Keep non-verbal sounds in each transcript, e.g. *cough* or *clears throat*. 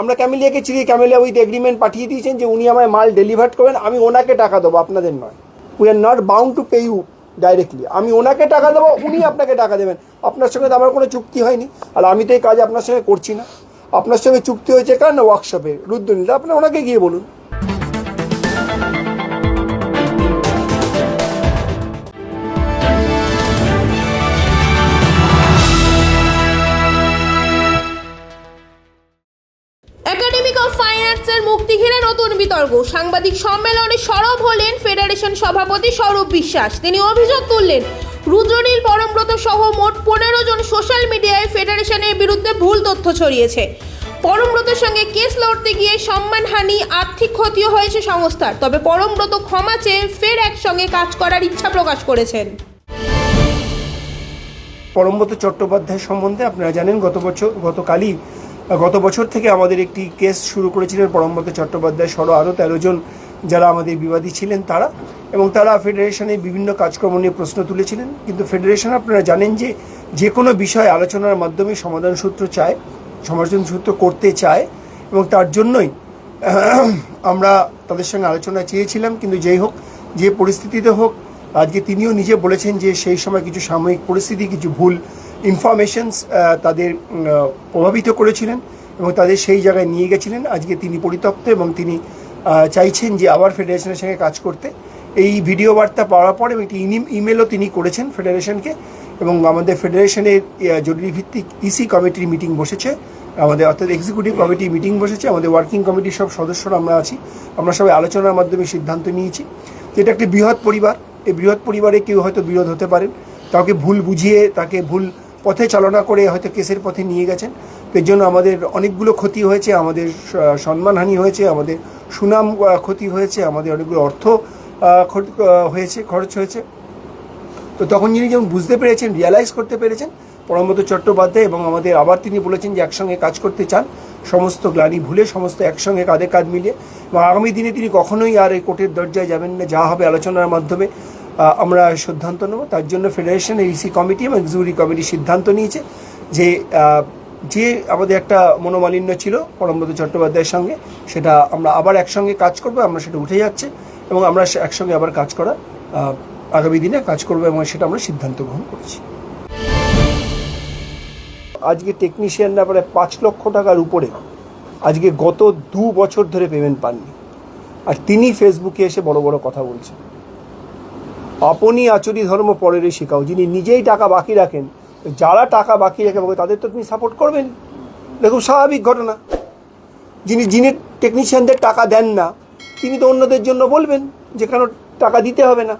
আমরা ক্যামেলিয়াকে চিনি, camellia with agreement পাঠিয়ে দিয়েছেন যে উনি আমায় মাল ডেলিভার করবেন, আমি ওনাকে টাকা দেবো, আপনাদের নয়। We are not bound to pay you directly আমি ওনাকে টাকা দেবো, উনি আপনাকে টাকা দেবেন। আপনার সঙ্গে তো আমার কোনো চুক্তি হয়নি। আর আমি তো এই কাজ আপনার সঙ্গে করছি না। আপনার সঙ্গে চুক্তি হয়েছে কেন ওয়ার্কশপে রুদ্রনীল, আপনি ওনাকে গিয়ে বলুন। আর্টসের মুক্তি ঘিরে নতুন বিতর্ক। সাংবাদিক সম্মেলনে সরব হলেন ফেডারেশন সভাপতি স্বরূপ বিশ্বাস। তিনি অভিযোগ তুললেন, রুদ্রনীল পরমব্রত সহ মোট পনেরো জন সোশ্যাল মিডিয়ায় ফেডারেশনের বিরুদ্ধে ভুল তথ্য ছড়িয়েছে। পরমব্রতের সঙ্গে কেস লড়তে গিয়ে সম্মানহানি আর্থিক ক্ষতিও হয়েছে সংস্থার। তবে পরমব্রত ক্ষমা চেয়ে ফের একসঙ্গে কাজ করার ইচ্ছা প্রকাশ করেছেন। পরমব্রত চট্টোপাধ্যায় সম্বন্ধে আপনারা জানেন, গত বছর, গতকালই গত বছর থেকে আমাদের একটি কেস শুরু করেছিলেন পরমব্রত চট্টোপাধ্যায় সহ আরও তেরো জন যারা আমাদের বিবাদী ছিলেন তারা। এবং তারা ফেডারেশনের বিভিন্ন কাজকর্ম নিয়ে প্রশ্ন তুলেছিলেন। কিন্তু ফেডারেশন আপনারা জানেন যে যে কোনো বিষয় আলোচনার মাধ্যমে সমাধান সূত্র চায়, সমাধান সূত্র করতে চায়। এবং তার জন্যই *clears throat* আমরা তাদের সঙ্গে আলোচনা চেয়েছিলাম। কিন্তু যেই হোক, যে পরিস্থিতিতে হোক, আজকে তিনিও নিজে বলেছেন যে, সেই সময় কিছু সাময়িক পরিস্থিতি, কিছু ভুল ইনফরমেশনস তাদের প্রভাবিত করেছিলেন এবং তাদের সেই জায়গায় নিয়ে গেছিলেন। আজকে তিনি পরিতপ্ত এবং তিনি চাইছেন যে আবার ফেডারেশনের সঙ্গে কাজ করতে। এই ভিডিও বার্তা পাওয়ার পর এবং একটি ইমেলও তিনি করেছেন ফেডারেশনকে এবং আমাদের ফেডারেশনের জরুরি ভিত্তিক ইসি কমিটির মিটিং বসেছে। আমাদের অর্থাৎ এক্সিকিউটিভ কমিটি মিটিং বসেছে। আমাদের ওয়ার্কিং কমিটির সব সদস্যরা আমরা আছি। আমরা সবাই আলোচনার মাধ্যমে সিদ্ধান্ত নিয়েছি যেটা একটি বৃহৎ পরিবার। এই বৃহৎ পরিবারে কেউ হয়তো বিরোধ হতে পারেন। কাউকে ভুল বুঝিয়ে, তাকে ভুল পথে চালনা করে হয়তো কেসের পথে নিয়ে গেছেন। এর জন্য আমাদের অনেকগুলো ক্ষতি হয়েছে, আমাদের সম্মানহানি হয়েছে, আমাদের সুনাম ক্ষতি হয়েছে, আমাদের অনেকগুলো অর্থ হয়েছে, খরচ হয়েছে। তো তখন যিনি যেমন বুঝতে পেরেছেন রিয়ালাইজ করতে পেরেছেন, পরমব্রত চট্টোপাধ্যায় এবং আমাদের আবার তিনি বলেছেন যে একসঙ্গে কাজ করতে চান, সমস্ত গ্লানি ভুলে সমস্ত একসঙ্গে কাঁধে কাঁধ মিলিয়ে। এবং আগামী দিনে তিনি কখনোই আর এই কোর্টের দরজায় যাবেন না, যা হবে আলোচনার মাধ্যমে। আমরা সিদ্ধান্ত নেব। তার জন্য ফেডারেশন ইসি কমিটি এবং এক্সিকিউটিভ কমিটি সিদ্ধান্ত নিয়েছে যে যে আমাদের একটা মনোমালিন্য ছিল পরমব্রত চট্টোপাধ্যায়ের সঙ্গে, সেটা আমরা আবার একসঙ্গে কাজ করব, আমরা সেটা উঠে যাচ্ছে এবং আমরা একসঙ্গে আবার কাজ করা আগামী দিনে কাজ করব এবং সেটা আমরা সিদ্ধান্ত গ্রহণ করেছি। আজকে টেকনিশিয়ানরা প্রায় পাঁচ লক্ষ টাকার উপরে আজকে গত দু বছর ধরে পেমেন্ট পাননি। আর তিনি ফেসবুকে এসে বড় বড় কথা বলছেন। আপনি আচরি ধর্ম পরেরই শেখাও, যিনি নিজেই টাকা বাকি রাখেন, যারা টাকা বাকি রাখে তাদের তো তুমি সাপোর্ট করবেন। দেখুন, স্বাভাবিক ঘটনা। যিনি যিনি টেকনিশিয়ানদের টাকা দেন না, তিনি তো অন্যদের জন্য বলবেন যে, কেন টাকা দিতে হবে না?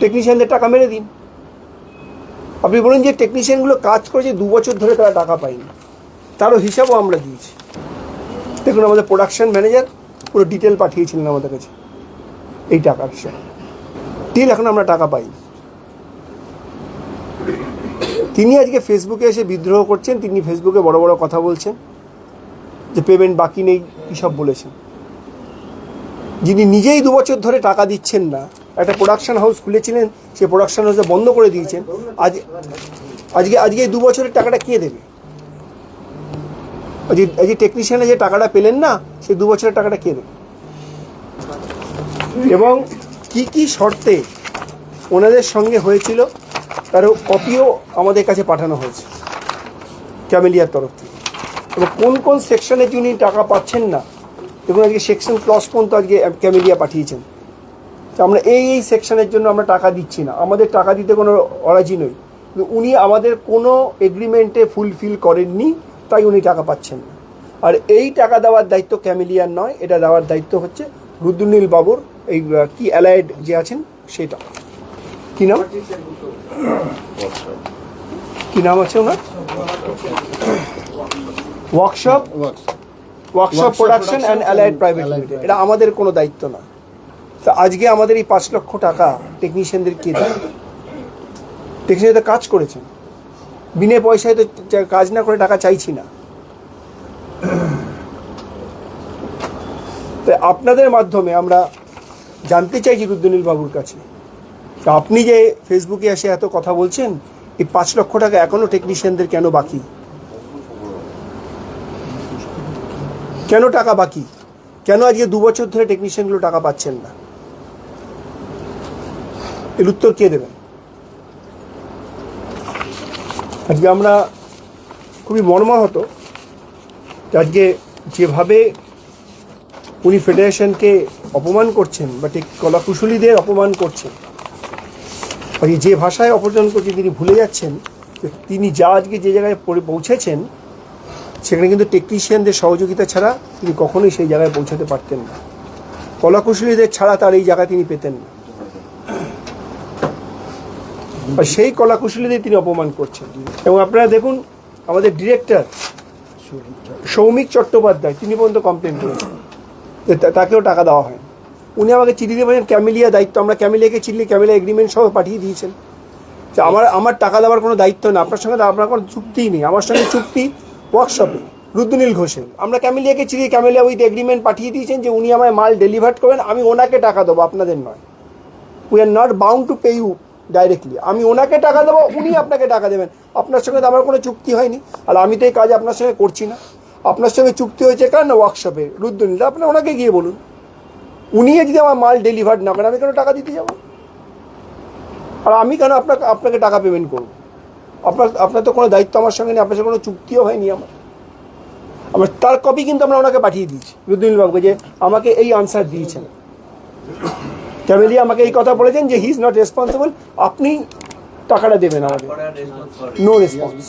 টেকনিশিয়ানদের টাকা মেরে দিন। আপনি বলুন যে টেকনিশিয়ানগুলো কাজ করেছে, দু বছর ধরে তারা টাকা পায়নি। তারও হিসাবও আমরা দিয়েছি। দেখুন, আমাদের প্রোডাকশন ম্যানেজার পুরো ডিটেল পাঠিয়েছিলেন আমাদের কাছে। এই টাকার হিসাব। টিল এখন আমরা টাকা পাই। তিনি আজকে ফেসবুকে এসে বিদ্রোহ করছেন, তিনি ফেসবুকে বড় বড় কথা বলছেন, যে পেমেন্ট বাকি নেই সব বলেছেন। যিনি নিজেই দু বছর ধরে টাকা দিচ্ছেন না, একটা প্রোডাকশন হাউস খুলেছিলেন, সেই প্রোডাকশন হাউসে বন্ধ করে দিয়েছেন। আজ, আজকে আজকে দু বছরের টাকাটা কে দেবে? আজকে টেকনিশিয়ানে যে টাকাটা পেলেন না, সেই দু বছরের টাকাটা কে দেবে? এবং কি কি শর্তে ওনাদের সঙ্গে হয়েছিল, তারও কপিও আমাদের কাছে পাঠানো হয়েছে, ক্যামেলিয়ার তরফ থেকে। এবং কোন কোন সেকশনে যিনি টাকা পাচ্ছেন না, দেখুন আজকে সেকশন ক্লস পর্যন্ত আজকে ক্যামেলিয়া পাঠিয়েছেন। তো আমরা এই এই সেকশনের জন্য আমরা টাকা দিচ্ছি না। আমাদের টাকা দিতে কোনো অরাজি নই। কিন্তু উনি আমাদের কোনো এগ্রিমেন্টে ফুলফিল করেননি, তাই উনি টাকা পাচ্ছেন না। আর এই টাকা দেওয়ার দায়িত্ব ক্যামেলিয়ার নয়, এটা দেওয়ার দায়িত্ব হচ্ছে রুদ্রনীল বাবুর এই কি অ্যালায়েড যে আছেন সেটা। কি নাম? কি নাম আছে ওনার? Workshop workshop production and allied private limited এটা আমাদের কোনো দায়িত্ব না। তো আজকে আমাদের এই পাঁচ লক্ষ টাকা টেকনিশিয়ানদের কে দেয় টেকনিশিয়ান তো কাজ করেছেন। বিনে পয়সায় তো কাজ না করে টাকা চাইছি না। তো আপনাদের মাধ্যমে আমরা জানতে চাইছি রুদ্রনীল বাবুর কাছে। তো আপনি যে ফেসবুকে এসে এত কথা বলছেন, এই পাঁচ লক্ষ টাকা এখনও টেকনিশিয়ানদের কেন বাকি? কেন টাকা বাকি? কেন আজকে দু বছর ধরে টেকনিশিয়ানগুলো টাকা পাচ্ছেন না? এর উত্তর কে দেবেন? আজকে আমরা খুবই মর্মাহত আজকে যেভাবে উনি ফেডারেশনকে অপমান করছেন বা ঠিক কলাকুশলীদের অপমান করছেন। এই যে ভাষায় অপমান করছেন, তিনি ভুলে যাচ্ছেন তিনি যা আজকে যে জায়গায় পৌঁছে- পৌঁছেছেন, সেখানে কিন্তু টেকনিশিয়ানদের সহযোগিতা ছাড়া তিনি কখনোই সেই জায়গায় পৌঁছাতে পারতেন না। কলাকুশলীদের ছাড়া তার এই জায়গায় তিনি পেতেন না। আর সেই কলাকুশলীদের তিনি অপমান করছেন। এবং আপনারা দেখুন, আমাদের ডিরেক্টর সৌমিক চট্টোপাধ্যায়, তিনি পর্যন্ত কমপ্লেন করেছেন। তাকেও টাকা দেওয়া হয়। উনি আমাকে চিঠি দিয়ে বলেন ক্যামেলিয়া দায়িত্ব, আমরা ক্যামেলিয়াকে চিনলি ক্যামেলিয়া এগ্রিমেন্ট সহ পাঠিয়ে দিয়েছেন। যে আমার আমার টাকা দেওয়ার কোনো দায়িত্ব না আপনার সঙ্গে আপনার কোনো চুক্তিই নেই। আমার সঙ্গে চুক্তি ওয়ার্কশপে রুদ্রনীল ঘোষের। আমরা ক্যামেলিয়াকে চিনি ক্যামেলিয়া উইথ এগ্রিমেন্ট পাঠিয়ে দিয়েছেন যে উনি আমায় মাল ডেলিভার করবেন, আমি ওনাকে টাকা দেবো, আপনাদের নয়। We are not bound to pay you directly আমি ওনাকে টাকা দেবো, উনি আপনাকে টাকা দেবেন। আপনার সঙ্গে তো আমার কোনো চুক্তি হয়নি। আর আমি তো এই কাজ আপনার সঙ্গে করছি না। আপনার সঙ্গে চুক্তি হয়েছে কার না ওয়ার্কশপে রুদ্রনীল আপনি ওনাকে গিয়ে বলুন। উনি যদি আমার মাল ডেলিভার না করেন, আমি কেন টাকা দিতে যাব? আর আমি কেন আপনাকে আপনাকে টাকা পেমেন্ট করব? আপনার আপনার তো কোনো দায়িত্ব আমার সঙ্গে নেই, আপনার সঙ্গে কোনো চুক্তিও হয়নি আমার। আমার, তার কপি কিন্তু আমরা ওনাকে পাঠিয়ে দিয়েছি, রুদ্রনীল বাবুকে, যে আমাকে এই আনসার দিয়েছেন। ক্যামেলি আমাকে এই কথা বলেছেন যে হি ইজ নট রেসপন্সিবল আপনি টাকাটা দেবেন আমাকে। No response